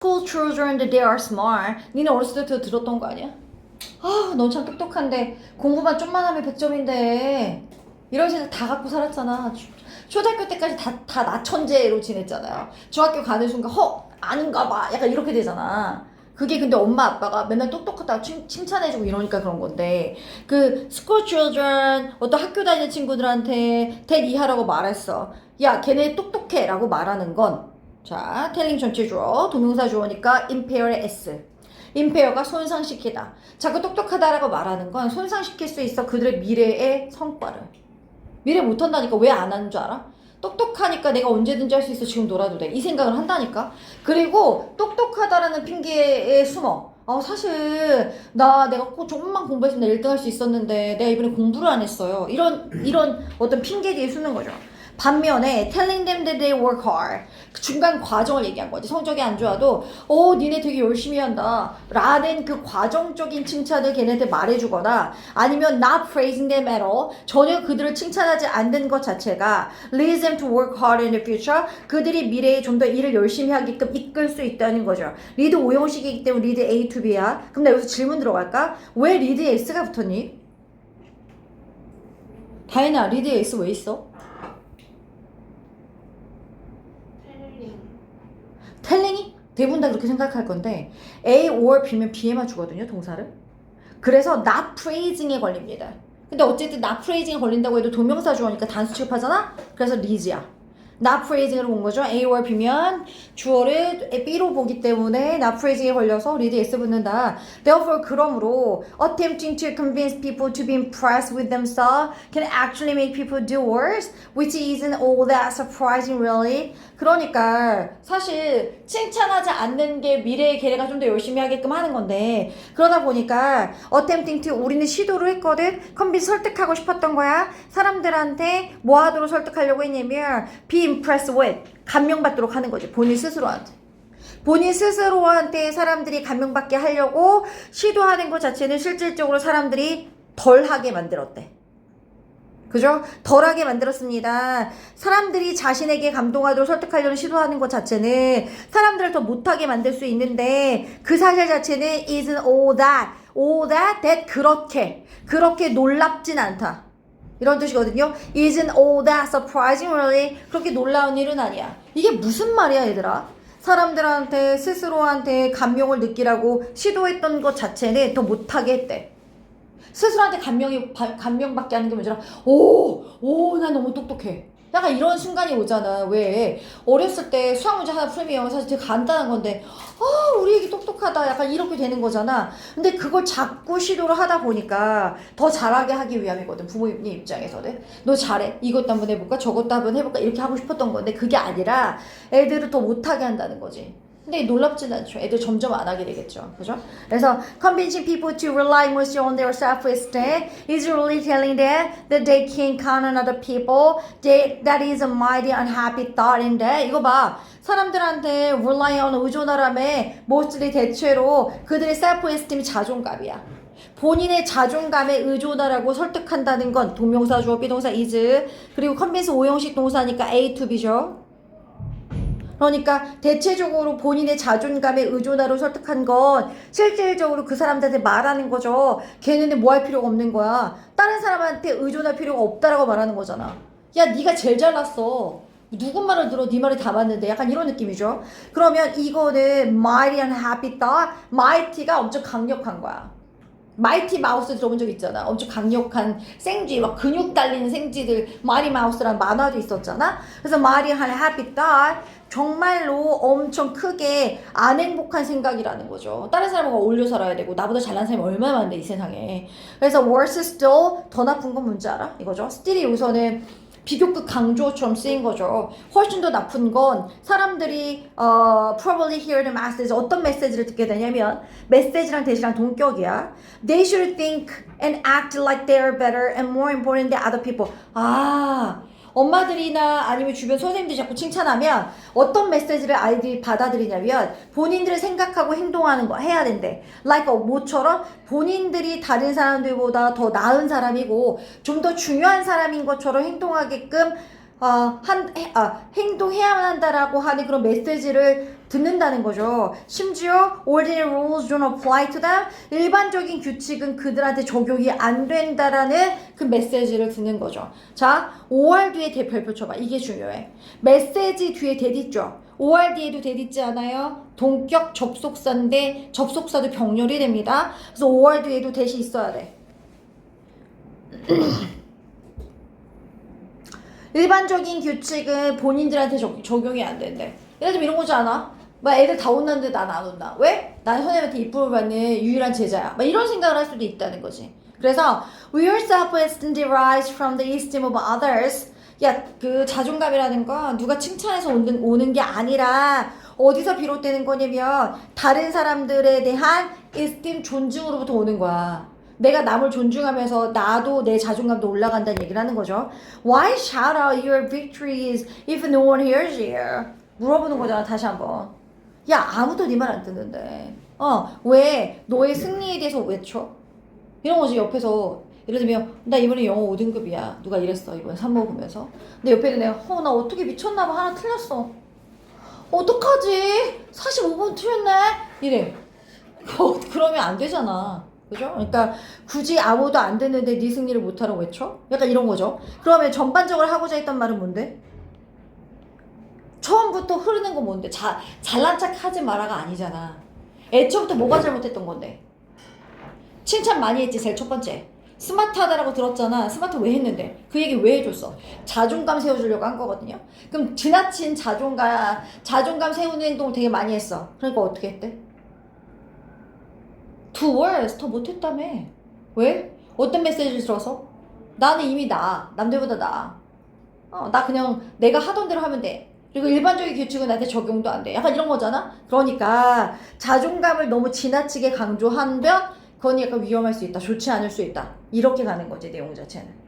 School children, they are smart. 니네 어렸을 때 들었던 거 아니야? 아, 넌 참 똑똑한데 공부만 좀만 하면 100점인데 이런 생각 다 갖고 살았잖아. 초- 초등학교 때까지 다, 다 나천재로 지냈잖아요. 중학교 가는 순간 허 아닌가 봐. 약간 이렇게 되잖아. 그게 근데 엄마 아빠가 맨날 똑똑하다고 칭, 칭찬해주고 이러니까 그런 건데 그 school children 어떤 학교 다니는 친구들한테 대 이하라고 말했어. 야 걔네 똑똑해 라고 말하는 건 자, 텔링 전체 주어, 동명사 주어니까 impaire의 s. impaire가 손상시키다. 자꾸 똑똑하다라고 말하는 건 손상시킬 수 있어 그들의 미래의 성과를. 미래 못한다니까 왜 안 하는 줄 알아? 똑똑하니까 내가 언제든지 할 수 있어 지금 놀아도 돼. 이 생각을 한다니까. 그리고 똑똑하다라는 핑계에 숨어. 아 사실 나 내가 꼭 조금만 공부했으면 나 1등 할 수 있었는데 내가 이번에 공부를 안 했어요. 이런 이런 어떤 핑계 뒤에 숨는 거죠. 반면에 telling them that they work hard 그 중간 과정을 얘기한 거지 성적이 안 좋아도 어 니네 되게 열심히 한다 라는 그 과정적인 칭찬을 걔네한테 말해주거나 아니면 not praising them at all 전혀 그들을 칭찬하지 않는 것 자체가 leads them to work hard in the future 그들이 미래에 좀 더 일을 열심히 하게끔 이끌 수 있다는 거죠 리드 오형식이기 때문에 리드 A to B야 그럼 나 여기서 질문 들어갈까? 왜 리드에 S가 붙었니? 다이나 리드에 S 왜 있어? 텔링 텔링이? 대부분 다 그렇게 생각할 건데 A or B면 B에만 주거든요 동사를. 그래서 not praising에 걸립니다. 근데 어쨌든 not praising에 걸린다고 해도 동명사 주어니까 단수 취급하잖아? 그래서 리즈야 not praising으로 본 거죠 A or B면 주어를 B로 보기 때문에 not praising에 걸려서 리드 S 붙는다 therefore 그러므로 attempting to convince people to be impressed with themselves can actually make people do worse which isn't all that surprising really 그러니까 사실 칭찬하지 않는 게 미래의 걔네가 좀 더 열심히 하게끔 하는 건데 그러다 보니까 attempting to 우리는 시도를 했거든 컨빈 설득하고 싶었던 거야 사람들한테 뭐 하도록 설득하려고 했냐면 be impressed with 감명받도록 하는 거지 본인 스스로한테 본인 스스로한테 사람들이 감명받게 하려고 시도하는 것 자체는 실질적으로 사람들이 덜하게 만들었대 그죠? 덜하게 만들었습니다. 사람들이 자신에게 감동하도록 설득하려는 시도하는 것 자체는 사람들을 더 못하게 만들 수 있는데 그 사실 자체는 isn't all that, all that, that 그렇게, 그렇게 놀랍진 않다. 이런 뜻이거든요. isn't all that surprising really 그렇게 놀라운 일은 아니야. 이게 무슨 말이야 얘들아? 사람들한테 스스로한테 감명을 느끼라고 시도했던 것 자체는 더 못하게 했대. 스스로한테 감명이 바- 감명받게 하는 게 뭐잖아. 오, 오, 나 너무 똑똑해. 약간 이런 순간이 오잖아. 왜 어렸을 때 수학 문제 하나 풀면 사실 되게 간단한 건데, 아, 우리 애기 똑똑하다. 약간 이렇게 되는 거잖아. 근데 그걸 자꾸 시도를 하다 보니까 더 잘하게 하기 위함이거든. 부모님 입장에서는. 너 잘해. 이것도 한번 해볼까? 저것도 한번 해볼까? 이렇게 하고 싶었던 건데 그게 아니라 애들을 더 못하게 한다는 거지. 근데 놀랍진 않죠. 애들 점점 안 하게 되겠죠. 그죠? 그래서 convincing people to rely mostly on their self-esteem is really telling them that they can count on other people. They, that is a mighty unhappy thought인데 이거 봐. 사람들한테 rely on 의존하람에 mostly 대체로 그들의 self-esteem이 자존감이야. 본인의 자존감에 의존하라고 설득한다는 건 동명사 주어 비동사 is 그리고 convince 오형식 동사니까 A to B죠. 그러니까 대체적으로 본인의 자존감에 의존하로 설득한 건 실질적으로 그 사람들한테 말하는 거죠. 걔네는 뭐 할 필요가 없는 거야. 다른 사람한테 의존할 필요가 없다라고 말하는 거잖아. 야, 네가 제일 잘났어. 누구 말을 들어 네 말이 다 맞는데 약간 이런 느낌이죠. 그러면 이거는 mighty and happy thought. mighty가 엄청 강력한 거야. 마이티 마우스 들어본 적 있잖아. 엄청 강력한 생쥐, 막 근육 달리는 생쥐들, 마리 마우스라는 만화도 있었잖아. 그래서 마리 한 happy thought. 정말로 엄청 크게 안 행복한 생각이라는 거죠. 다른 사람과 어울려 살아야 되고, 나보다 잘난 사람이 얼마나 많은데, 이 세상에. 그래서 worse still, 더 나쁜 건 뭔지 알아? 이거죠. still이 여기서는 비교급 강조처럼 쓰인 거죠. 훨씬 더 나쁜 건 사람들이 어, probably hear the message 어떤 메시지를 듣게 되냐면 메시지랑 대시랑 동격이야. They should think and act like they are better and more important than other people. 아 엄마들이나 아니면 주변 선생님들이 자꾸 칭찬하면 어떤 메시지를 아이들이 받아들이냐면 본인들을 생각하고 행동하는 거 해야 된대. like 어, 뭐처럼 본인들이 다른 사람들보다 더 나은 사람이고 좀 더 중요한 사람인 것처럼 행동하게끔 아, 한, 해, 아, 행동해야만 한다라고 하는 그런 메시지를 듣는다는 거죠. 심지어 ordinary rules don't apply to them. 일반적인 규칙은 그들한테 적용이 안 된다라는 그 메시지를 듣는 거죠. 자, 5월 뒤에 대 별표 쳐봐. 이게 중요해. 메시지 뒤에 대 있죠. 5월 뒤에도 대 있지 않아요? 동격 접속사인데 접속사도 병렬이 됩니다. 그래서 5월 뒤에도 대시 있어야 돼. 일반적인 규칙은 본인들한테 적, 적용이 안 된대. 예를 들면 이런 거지 않아? 막 애들 다 온다는데 난 안 온다. 왜? 난 선생님한테 이쁨을 받는 유일한 제자야. 막 이런 생각을 할 수도 있다는 거지. 그래서 we are self-esteem derives from the esteem of others. 야, 그 자존감이라는 건 누가 칭찬해서 오는, 오는 게 아니라 어디서 비롯되는 거냐면 다른 사람들에 대한 esteem 존중으로부터 오는 거야. 내가 남을 존중하면서 나도 내 자존감도 올라간다는 얘기를 하는 거죠. Why shout out your victories if no one hears you? 물어보는 거잖아, 다시 한번. 야, 아무도 네 말 안 듣는데. 어, 왜 너의 승리에 대해서 외쳐? 이런 거지, 옆에서. 예를 들면, 나 이번에 영어 5등급이야. 누가 이랬어, 이번에 3모 보면서. 근데 옆에 있는 애가, 어, 나 어떻게 미쳤나봐. 하나 틀렸어. 어떡하지? 45번 틀렸네? 이래. 어, 그러면 안 되잖아. 그죠? 그러니까 굳이 아무도 안 듣는데 네 승리를 못하라고 외쳐? 약간 이런 거죠. 그러면 전반적으로 하고자 했던 말은 뭔데? 처음부터 흐르는 건 뭔데? 자, 잘난 척 하지 마라가 아니잖아. 애초부터 뭐가 잘못했던 건데? 칭찬 많이 했지, 제일 첫 번째. 스마트하다라고 들었잖아. 스마트 왜 했는데? 그 얘기 왜 해줬어? 자존감 세워주려고 한 거거든요. 그럼 지나친 자존감, 자존감 세우는 행동을 되게 많이 했어. 그러니까 어떻게 했대? 두 words 더 못했다며. 왜? 어떤 메시지를 들어서? 나는 이미 나, 남들보다 나. 어, 나 그냥 내가 하던 대로 하면 돼. 그리고 일반적인 규칙은 나한테 적용도 안 돼. 약간 이런 거잖아? 그러니까 자존감을 너무 지나치게 강조하면 그건 약간 위험할 수 있다. 좋지 않을 수 있다. 이렇게 가는 거지, 내용 자체는.